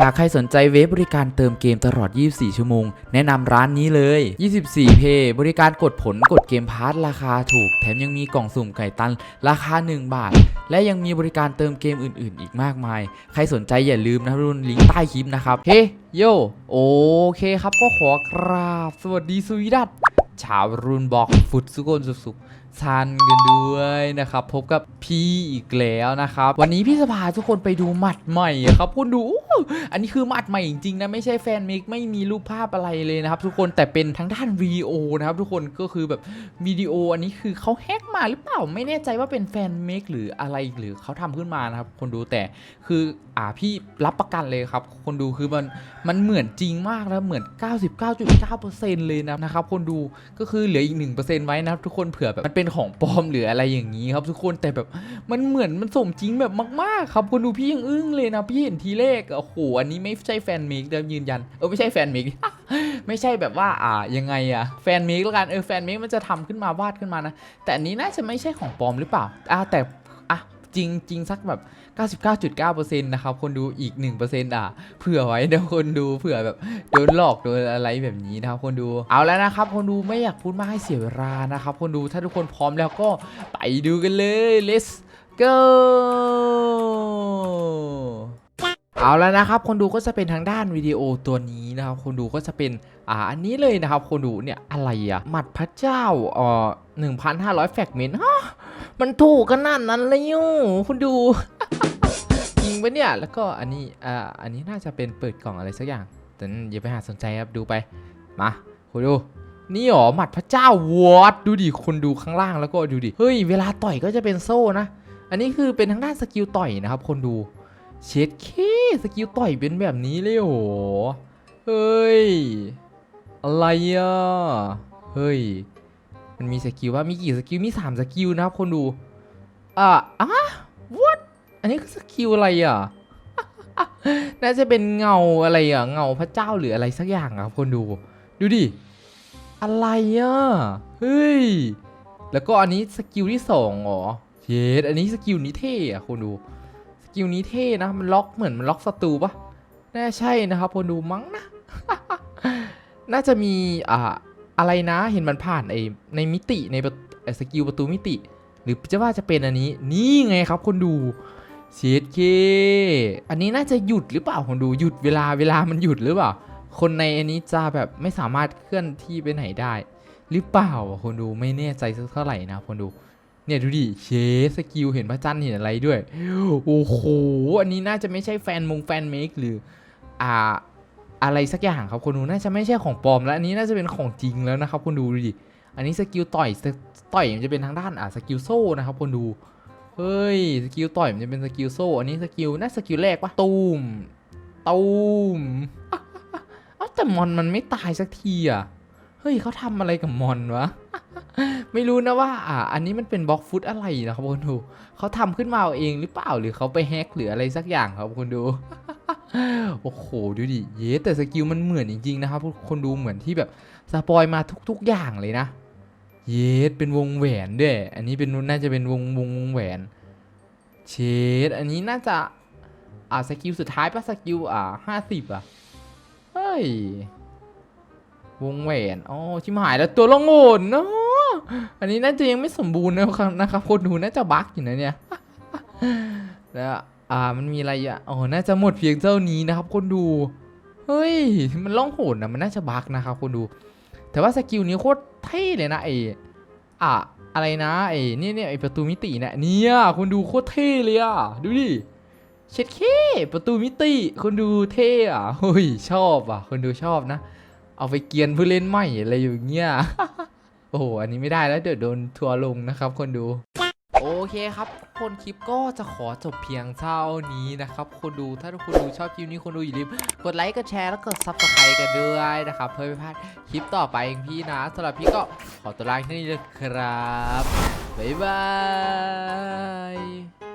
หากใครสนใจเว็บบริการเติมเกมตลอด 24 ชั่วโมง แนะนำร้านนี้เลย 24 เพย์บริการกดผลกดเกมพาร์ทราคาถูก แถมยังมีกล่องสุ่มไก่ตัน ราคา 1 บาท และยังมีบริการเติมเกมอื่น ๆ อีกมากมาย ใครสนใจอย่าลืมนะครับรุ่นลิงก์ใต้คลิปนะครับ เฮ้โย โอเคครับก็ขอกราบ สวัสดีสวีดัตชาวรุ่นบอกฟุตสุกนสุก ๆชันกันด้วยนะครับพบกับพี่อีกแล้วนะครับวันนี้พี่จะพาทุกคนไปดูหมัดใหม่อะครับคุณดู อันนี้คือหมัดใหม่จริงๆนะไม่ใช่แฟนมิกไม่มีรูปภาพอะไรเลยนะครับทุกคนแต่เป็นทั้งด้านวิดีโอนะครับทุกคนก็คือแบบวิดีโออันนี้คือเขาแฮกมาหรือเปล่าไม่แน่ใจว่าเป็นแฟนมิกหรืออะไรหรือเขาทำขึ้นมานะครับคนดูแต่คืออ่าพี่รับประกันเลยครับคนดูคือมันมันเหมือนจริงมากแล้วเหมือน 99.9%เลยนะนะครับคนดูก็คือเหลืออีก1%ไว้นะครับทุกคนเผื่อแบบมันเป็นของปลอมหรืออะไรอย่างนี้ครับทุกคนแต่แบบมันเหมือนมันสมจริงแบบมากๆ ครับคนดูพี่ยังอึ้งเลยนะพี่เห็นทีแรกโอ้โหอันนี้ไม่ใช่แฟนมิกเดิมยืนยันเออไม่ใช่แฟนมิกไม่ใช่แบบว่าอ่ายังไงอะแฟนมิกแล้วกันเออแฟนมิกมันจะทำขึ้นมาวาดขึ้นมานะแต่อันนี้น่าจะไม่ใช่ของปลอมหรือเปล่าอ่าแต่ จริงจริงสักแบบ 99.9%นะครับคนดูอีก 1%อะเผื่อไว้นะคนดูเผื่อแบบโดนหลอกโดนอะไรแบบนี้นะครับคนดูเอาแล้วนะครับ คนดูไม่อยากพูดมากให้เสียเวลานะครับคนดูถ้าทุกคนพร้อมแล้วก็ไปดูกันเลย let's go เอาแล้วนะครับ คนดูก็จะเป็นทางด้านวิดีโอตัวนี้นะครับ คนดูก็จะเป็นอ่าอันนี้เลยนะครับ คนดูเนี่ยอะไรอะหมัดพระเจ้าเอ่อ1,500 แฟกเมนต์ฮะ มันถูกขนาดนั้นเลยยูคุณดูจริงปะเนี่ย แล้วก็อันนี้อ่าอันนี้น่าจะเป็นเปิดกล่องอะไรสักอย่างแต่อย่าไปหาสนใจครับดูไป มาคุณดูนี่หรอหมัดพระเจ้าวอดดูดิคุณดูข้างล่างแล้วก็ดูดิ เฮ้ย เวลาต่อยก็จะเป็นโซ่นะ อันนี้คือเป็นทางด้านสกิลต่อยนะครับ คนดู เช็ดเคสกิลต่อยเป็นแบบนี้เลยโห เฮ้ย อะไรอะ เฮ้ย มันมีสกิลว่ามีกี่สกิลมี3สกิลนะครับคนดูอะอะ what อันนี้คือสกิลอะไรอะน่าจะเป็นเงาอะไรอะเงาพระเจ้าหรืออะไรสักอย่างอะครับคนดูดูดิอะไรอะเฮ้ยแล้วก็อันนี้สกิลที่สองเหรอเยสอันนี้สกิลนี้เท่อะคนดูสกิลนี้เท่นะมันล็อกเหมือนมันล็อกศัตรูปะน่าใช่นะครับคนดูมั้งนะ น่าจะมีอ่า อะไรนะเห็นมันผ่านไอในมิติในสกิลประตูมิติ หรือจะว่าจะเป็นอันนี้ นี่ไงครับคนดูเชดเคอันนี้น่าจะหยุดหรือเปล่าคนดูหยุดเวลาเวลามันหยุดหรือเปล่า คนในอันนี้จะแบบไม่สามารถเคลื่อนที่ไปไหนได้ หรือเปล่าคนดูไม่แน่ใจสักเท่าไหร่นะคนดูเนี่ยดูดิเชสสกิลเห็นพระจันทร์เห็นอะไรด้วย โอ้โห อันนี้น่าจะไม่ใช่แฟนมงแฟนเมคหรือ อ่า อะไรสักอย่างครับคนดูน่าจะไม่ใช่ของปลอมแล้วอันนี้น่าจะเป็นของจริงแล้วนะครับคนดูดูดิอันนี้สกิลต่อยสต่อยมันจะเป็นทางด้านอ่าสกิลโซ่นะครับคนดูเฮ้ยสกิลต่อยมันจะเป็นสกิลโซ่อันนี้สกิลน่าสกิลแรกปะตูมตูมเอ้าแต่มอนมันไม่ตายสักทีอะเฮ้ยเขาทำอะไรกับมอนวะไม่รู้นะว่าอ่าอันนี้มันเป็นบล็อกฟุตอะไรนะครับคุณดูเขาทำขึ้นมาเอาเองหรือเปล่าหรือเขาไปแฮกหรืออะไรสักอย่างครับคุณดู โอ้โห ดูดิ เย้แต่สกิลมันเหมือนจริง ๆ นะครับ คนดูเหมือนที่แบบสปอยมาทุก ๆ อย่างเลยนะ เยสเป็นวงแหวนด้วย อันนี้เป็นน่าจะเป็นวงวงวงแหวน เชดอันนี้น่าจะอ่าสกิลสุดท้ายปะสกิลอ่าห้าสิบอะ เฮ้ย วงแหวนอ๋อชิมหายแล้วตัวละโงนเนาะอันนี้น่าจะยังไม่สมบูรณ์นะครับนะครับคนดูน่าจะบั๊กอยู่นะเนี่ยแล้ว อ่ามันมีอะไรอะอ๋อน่าจะหมดเพียงเท่านี้นะครับ คนดู เฮ้ย มันล่องหนนะมันน่าจะบักนะครับ คนดู แต่ว่าสกิลนี้โคตรเท่เลยนะไออะอะไรนะไอเนี่ยเนี่ยไอประตูมิติเนี่ยเนี่ยคุณดูโคตรเท่เลยอะดูดิเช็ดเคประตูมิติคุณดูเท่อะเฮ้ยชอบอะคนดูชอบนะ เอาไปเกียนผู้เล่นใหม่อะไรอย่างเงี้ยโอ้โหอันนี้ไม่ได้แล้วเดี๋ยวโดนทัวร์ลงนะครับ คนดู โอเคครับคนคลิปก็จะขอจบเพียงเท่านี้นะครับคนดูถ้าทุกคนดูชอบคลิปนี้คนดูอย่าลืมกดไลค์กดแชร์แล้วกดซับสไครต์กันด้วยนะครับ เพื่อไม่พลาดคลิปต่อไปของพี่นะสำหรับพี่ก็ขอตัวลาแค่นี้เลยครับบ๊ายบาย